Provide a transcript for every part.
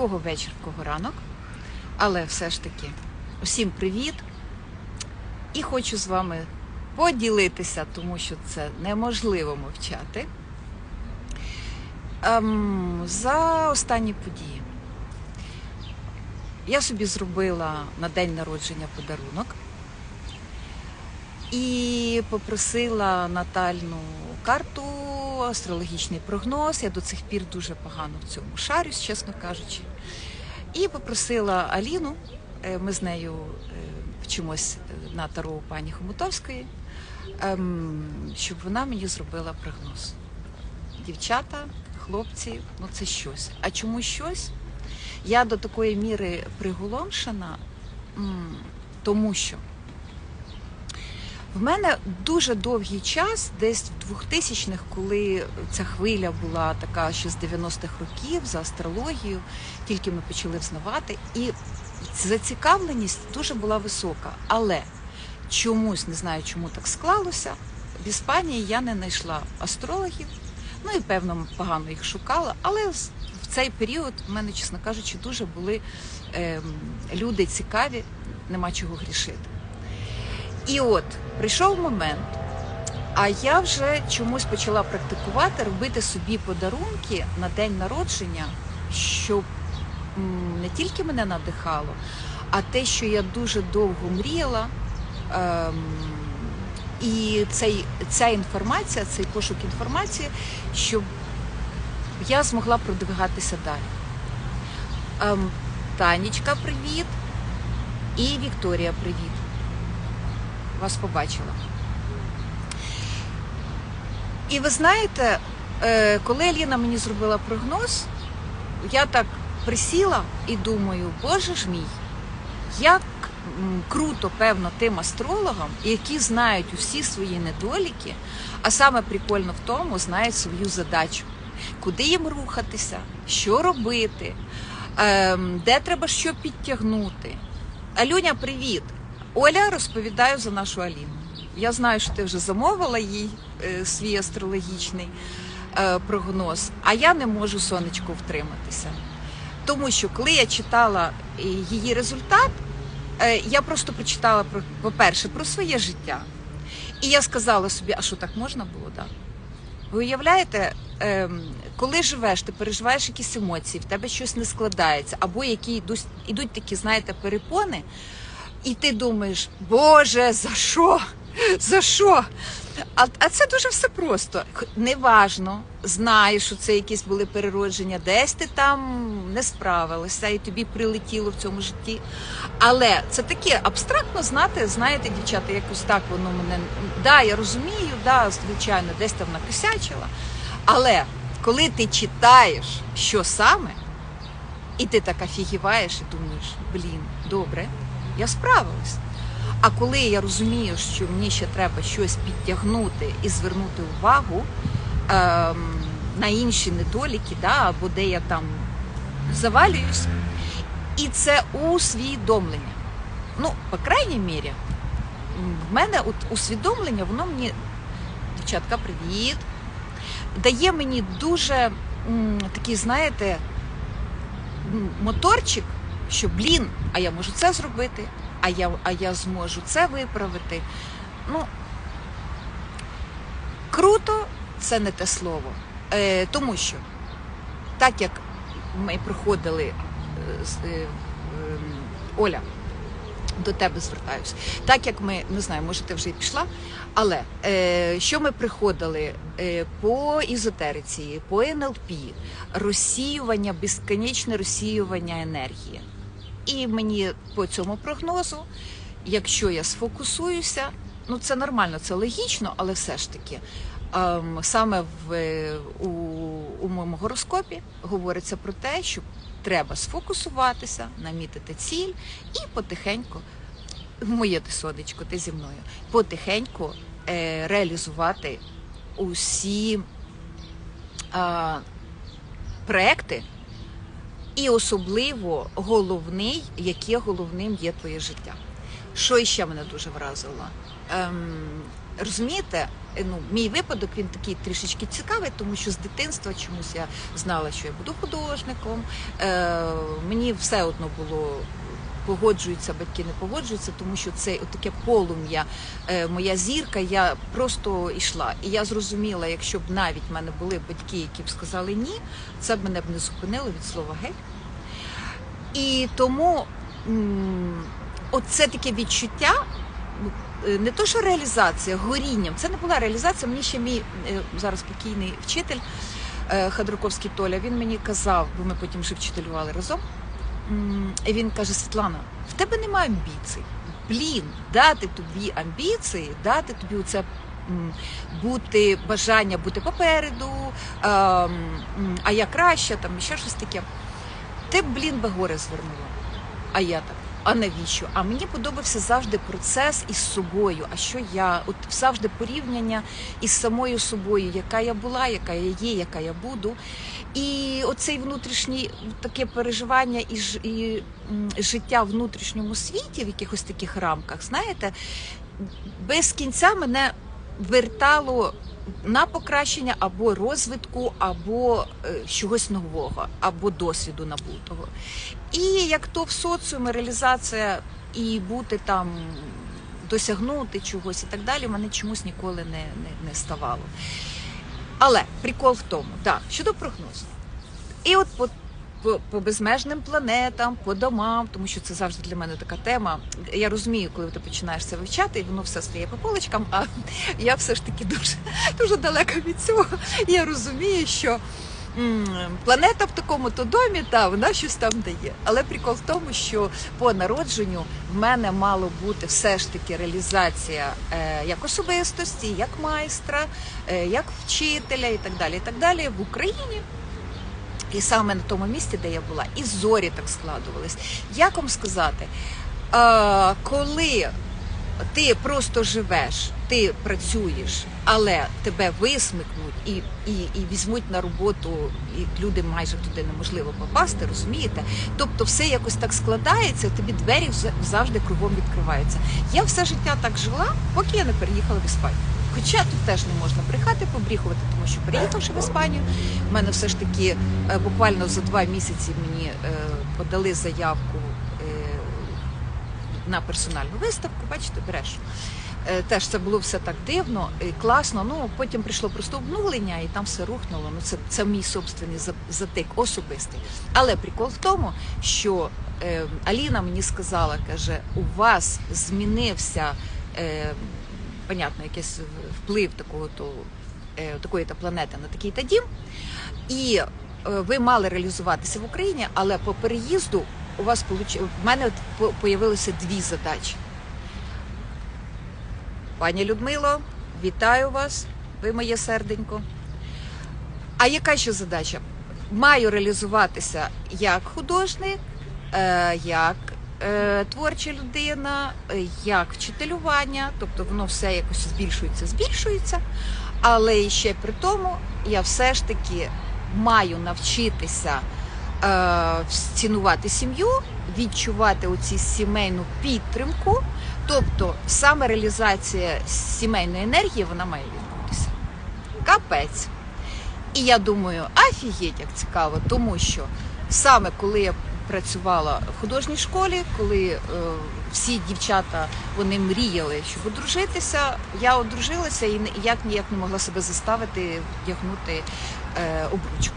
кого вечір, в кого ранок. Але все ж таки, усім привіт! І хочу з вами поділитися, тому що це неможливо мовчати. Ем, за останні події. Я собі зробила на день народження подарунок і попросила натальну карту, астрологічний прогноз. Я до цих пір дуже погано в цьому шарюсь, чесно кажучи. І попросила Аліну, е, ми з нею е, вчимось е, на таро у пані Хомутовської, ем, щоб вона мені зробила прогноз. Дівчата, хлопці, ну це щось. А чому щось? Я до такої міри приголомшена, тому що в мене дуже довгий час, десь в 2000-х, коли ця хвиля була така ще з 90-х років за астрологію, тільки ми почали взнавати, і зацікавленість дуже була висока. Але чомусь не знаю, чому так склалося. В Іспанії я не знайшла астрологів, ну і певно погано їх шукала, але в цей період в мене, чесно кажучи, дуже були ем, люди цікаві, нема чого грішити. І от прийшов момент, а я вже чомусь почала практикувати, робити собі подарунки на день народження, щоб не тільки мене надихало, а те, що я дуже довго мріяла. Ем, і цей, ця інформація, цей пошук інформації, щоб я змогла продвигатися далі. Ем, Танечка, привіт. І Вікторія, привіт. Вас побачила. І ви знаєте, е, коли Аліна мені зробила прогноз, я так присіла і думаю, боже ж мій, як круто, певно, тим астрологам, які знають усі свої недоліки, а саме прикольно в тому, знають свою задачу, куди їм рухатися, що робити, ем, де треба що підтягнути. Алюня, привіт! Оля, розповідаю за нашу Аліну. Я знаю, що ти вже замовила їй е, свій астрологічний е, прогноз, а я не можу сонечко втриматися. Тому що коли я читала е, її результат, я просто прочитала про, по-перше, про своє життя. І я сказала собі, а що так можна було? Да? Ви уявляєте, ем, коли живеш, ти переживаєш якісь емоції, в тебе щось не складається, або які йдуть, ідуть такі, знаєте, перепони, і ти думаєш, Боже, за що? За що? А, а це дуже все просто. Неважно, знаєш, що це якісь були переродження, десь ти там не справилася і тобі прилетіло в цьому житті. Але це таке абстрактно знати, знаєте, дівчата, якось так воно мене. Да, я розумію, да, звичайно, десь там накосячила. Але коли ти читаєш, що саме, і ти так офігіваєш і думаєш, блін, добре, я справилась. А коли я розумію, що мені ще треба щось підтягнути і звернути увагу ем, на інші недоліки, да, або де я там завалююсь, і це усвідомлення. Ну, по крайній мірі, в мене от усвідомлення, воно мені, дівчатка, привіт, дає мені дуже м, такий, знаєте, моторчик, що блін, а я можу це зробити, а я, а я зможу це виправити. Ну, круто це не те слово. Е, тому що, так як ми проходили е, з- е, ем, Оля, до тебе звертаюсь. Так як ми не знаю, може ти вже і пішла. Але е, що ми приходили е, по ізотериці, по НЛП, розсіювання, безконечне розсіювання енергії. І мені по цьому прогнозу, якщо я сфокусуюся, ну це нормально, це логічно, але все ж таки. ем, Саме в, у, у моєму гороскопі говориться про те, що треба сфокусуватися, намітити ціль і потихеньку, моє ти сонечко, ти зі мною, потихеньку е, реалізувати усі е, проекти, і особливо головний, яке головним є твоє життя. Що іще мене дуже вразило? Ем, розумієте, Е, Ну, мій випадок він такий трішечки цікавий, тому що з дитинства чомусь я знала, що я буду художником. Е, мені все одно було погоджуються, батьки не погоджуються, тому що це таке полум'я, е, моя зірка, я просто йшла. І я зрозуміла, якщо б навіть в мене були батьки, які б сказали ні, це б мене б не зупинило від слова геть. І тому оце таке відчуття. е, Не то, що реалізація, горінням. Це не була реалізація. Мені ще мій е, зараз покійний вчитель Ходорковський Толя. Він мені казав, бо ми потім вже вчителювали разом. І він каже: Світлана, в тебе немає амбіцій. Блін, дати тобі амбіції, дати тобі оце м, бути бажання бути попереду, м, а я краще, там ще щось таке. Ти блін, би горе звернула. А я так. А навіщо? А мені подобався завжди процес із собою. А що я? От завжди порівняння із самою собою, яка я була, яка я є, яка я буду. І оцей внутрішній таке переживання і, ж- і життя в внутрішньому світі, в якихось таких рамках, знаєте, без кінця мене вертало на покращення або розвитку, або е, чогось нового, або досвіду набутого. І як то в соціумі реалізація і бути там, досягнути чогось і так далі, мене чомусь ніколи не, не, не ставало. Але прикол в тому, так, щодо прогнозу. І от по, по, по безмежним планетам, по домам, тому що це завжди для мене така тема. Я розумію, коли ти починаєш це вивчати, і воно все стає по полочкам, а я все ж таки дуже, дуже далека від цього. Я розумію, що планета в такому-то домі, та вона щось там дає. Але прикол в тому, що по народженню в мене мало бути все ж таки реалізація е, як особистості, як майстра, е, як вчителя і так далі. І так далі в Україні. І саме на тому місці, де я була, і зорі так складувались. Як вам сказати, е, коли ти просто живеш, ти працюєш, але тебе висмикнуть і, і, і візьмуть на роботу, і люди майже туди неможливо попасти, розумієте? Тобто все якось так складається, тобі двері завжди кругом відкриваються. Я все життя так жила, поки я не переїхала в Іспанію. Хоча тут теж не можна брехати, побріхувати, тому що переїхавши в Іспанію, в мене все ж таки е, буквально за два місяці мені е, подали заявку на персональну виставку. Бачите, береш. Е, Теж це було все так дивно і класно. Ну потім прийшло просто обнулення, і там все рухнуло. Ну це, це мій собственний затик особистий. Але прикол в тому, що е, Аліна мені сказала, каже, у вас змінився. Е, понятно, якийсь вплив такого то е, такої то планети на такий то дім, і е, ви мали реалізуватися в Україні, але по переїзду у вас получ... в мене от по- появилося дві задачі. Пані Людмило, вітаю вас, ви моє серденько. А яка ще задача? Маю реалізуватися як художник, е, як е, творча людина, як вчителювання, тобто воно все якось збільшується, збільшується. Але ще при тому я все ж таки маю навчитися цінувати сім'ю, відчувати оці сімейну підтримку. Тобто саме реалізація сімейної енергії вона має відбутися. Капець. І я думаю, афігеть, як цікаво, тому що саме коли я працювала в художній школі, коли е, всі дівчата вони мріяли, щоб одружитися, я одружилася і ніяк ніяк не могла себе заставити вдягнути е, обручку.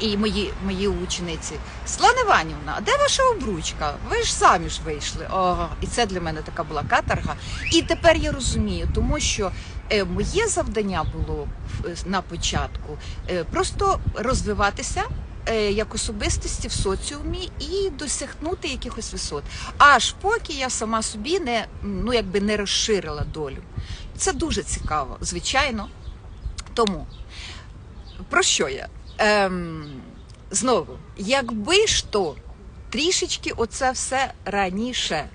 І мої, мої учениці, Слана Іванівна, а де ваша обручка? Ви ж самі ж вийшли. Ага. І це для мене така була каторга. І тепер я розумію, тому що е, моє завдання було е, на початку е, просто розвиватися. Як особистості в соціумі і досягнути якихось висот, аж поки я сама собі не ну якби не розширила долю. Це дуже цікаво, звичайно. Тому про що я? Ем, знову, якби ж то трішечки оце все раніше,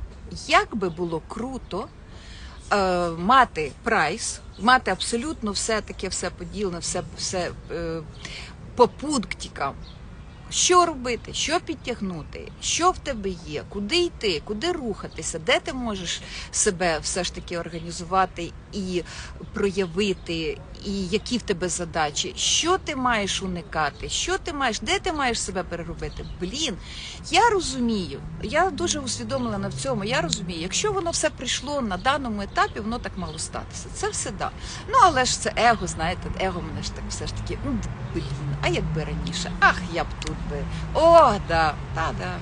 як би було круто е, мати прайс, мати абсолютно все таке, все поділене, все, все е, по пунктикам. що робити, що підтягнути, що в тебе є, куди йти, куди рухатися, де ти можеш себе все ж таки організувати і проявити, і які в тебе задачі, що ти маєш уникати, що ти маєш, де ти маєш себе переробити. Блін, я розумію, я дуже усвідомлена в цьому. Я розумію, якщо воно все прийшло на даному етапі, воно так мало статися. Це все да. Ну але ж це его, знаєте, его мене ж так все ж таки, ну блін, а якби раніше, ах, я б тут би. О, да, да, да.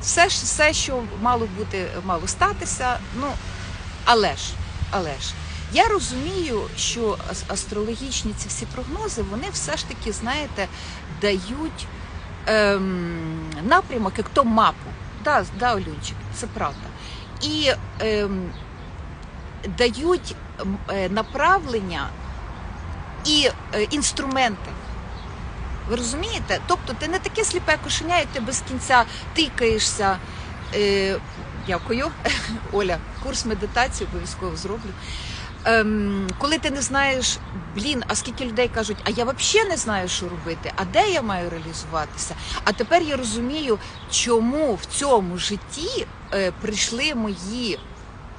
Все, все, що мало бути, мало статися. Ну, але ж, але ж. Я розумію, що астрологічні ці всі прогнози, вони все ж таки, знаєте, дають ем, напрямок, як то мапу. Да, да, Олюнчик, це правда. І ем, дають е, направлення і е, інструменти. Ви розумієте? Тобто ти не таке сліпе кошеня, як ти без кінця тикаєшся. Е, дякую, Оля, курс медитації обов'язково зроблю. Ем, коли ти не знаєш, блін, а скільки людей кажуть, а я взагалі не знаю, що робити, а де я маю реалізуватися? А тепер я розумію, чому в цьому житті е, прийшли мої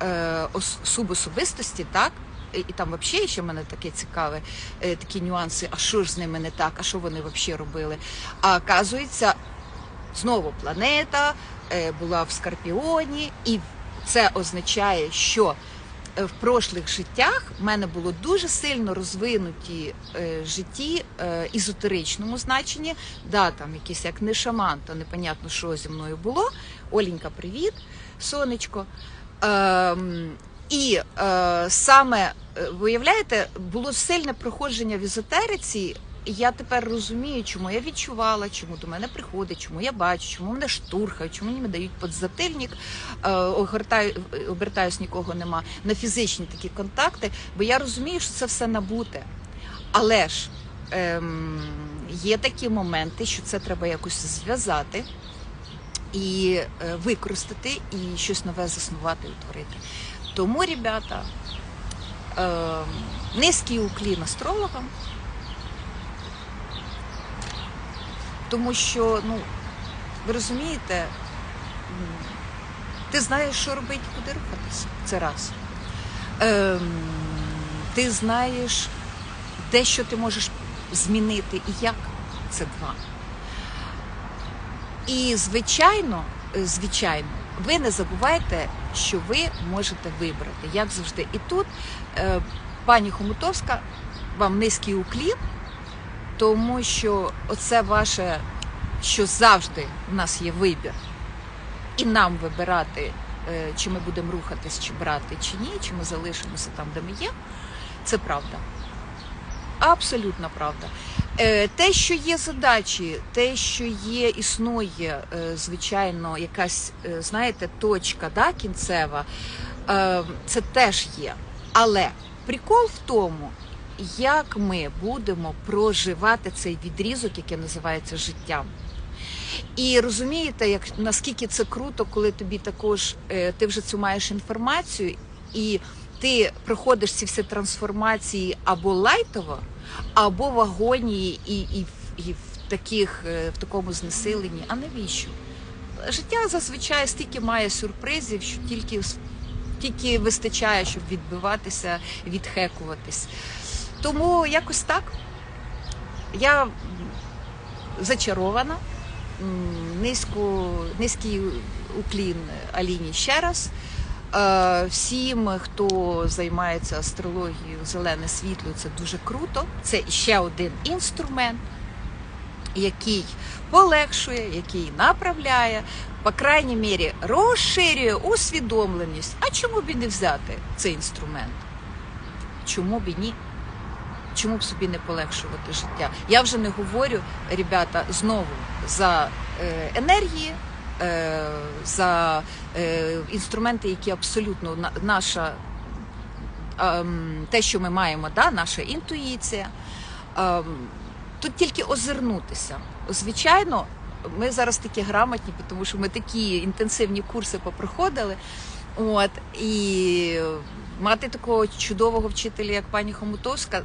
е, ос- субособистості, так? І, там взагалі ще мене таке цікаве, е, такі нюанси, а що ж з ними не так, а що вони взагалі робили. А оказується, знову планета е, була в Скорпіоні, і це означає, що в прошлих життях в мене було дуже сильно розвинуті е, житті е, ізотеричному значенні. Да, там якийсь як не шаман, то непонятно, що зі мною було. Оленька, привіт, сонечко. Ем, і е, саме, е, виявляєте, було сильне проходження в ізотериці. І я тепер розумію, чому я відчувала, чому до мене приходить, чому я бачу, чому мене штурхають, чому мені дають подзатильник, е, огортаю, обертаюсь, нікого нема, на фізичні такі контакти, бо я розумію, що це все набуте. Але ж ем, є такі моменти, що це треба якось зв'язати і е, використати, і щось нове заснувати, утворити. Тому, ребята, ем, низький уклін астрологам, тому що, ну, ви розумієте, ти знаєш, що робити, куди рухатися. Це раз. Ем, ти знаєш, де що ти можеш змінити і як. Це два. І звичайно, е, звичайно, ви не забувайте, що ви можете вибрати, як завжди. І тут е, пані Хомутовська, вам низький уклін, тому що оце ваше, що завжди в нас є вибір, і нам вибирати, е, чи ми будемо рухатись, чи брати, чи ні, чи ми залишимося там, де ми є. Це правда. Абсолютно правда. Е, Те, що є задачі, те, що є, існує, е, звичайно, якась, знаєте, точка да, кінцева, це теж є. Але прикол в тому, як ми будемо проживати цей відрізок, який називається життям. І розумієте, як наскільки це круто, коли тобі також е, ти вже цю маєш інформацію, і ти проходиш ці всі трансформації або лайтово, або в агонії і, і, і в таких е, в такому знесиленні. А навіщо? Життя зазвичай стільки має сюрпризів, що тільки тільки вистачає, щоб відбиватися, відхекуватись. Тому якось так. Я зачарована. М, Низько, низький уклін Аліні ще раз. Е, Всім, хто займається астрологією, зелене світло, це дуже круто. Це ще один інструмент, який полегшує, який направляє, по крайній мірі, розширює усвідомленість. А чому б і не взяти цей інструмент? Чому б і ні? Чому б собі не полегшувати життя? Я вже не говорю, ребята, знову за е, енергії, е, за е, інструменти, які абсолютно наша ем, те, що ми маємо, да, наша інтуїція. Ем, тут тільки озирнутися. Звичайно, ми зараз такі грамотні, тому що ми такі інтенсивні курси попроходили. От і мати такого чудового вчителя, як пані Хомутовська,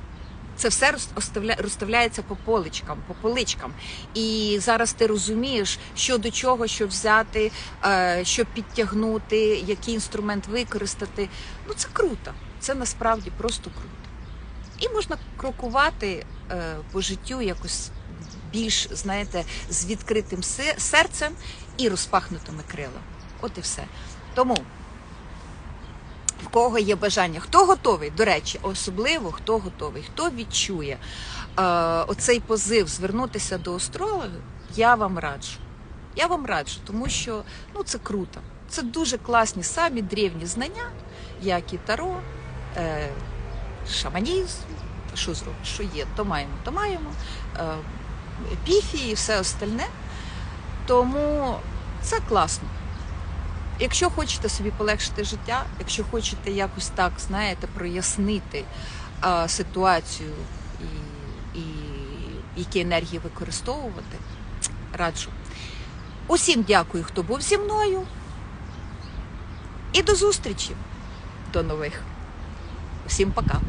Це все роз- розставляється по поличкам, по поличкам. І зараз ти розумієш, що до чого, що взяти, е, що підтягнути, який інструмент використати. Ну це круто. Це насправді просто круто. І можна крокувати е, по життю якось більш, знаєте, з відкритим серцем і розпахнутими крилами. От і все. Тому кого є бажання, хто готовий, до речі, особливо хто готовий, хто відчує е, оцей позив звернутися до астролога, я вам раджу. Я вам раджу, тому що ну, це круто. Це дуже класні самі древні знання, як і таро, е, шаманізм. Що зробиш, що є, то маємо, то маємо. Е, епіфії і все остальне. Тому це класно. Якщо хочете собі полегшити життя, якщо хочете якось так, знаєте, прояснити а, ситуацію і, і які енергії використовувати, раджу. Усім дякую, хто був зі мною. І до зустрічі. До нових. Усім пока.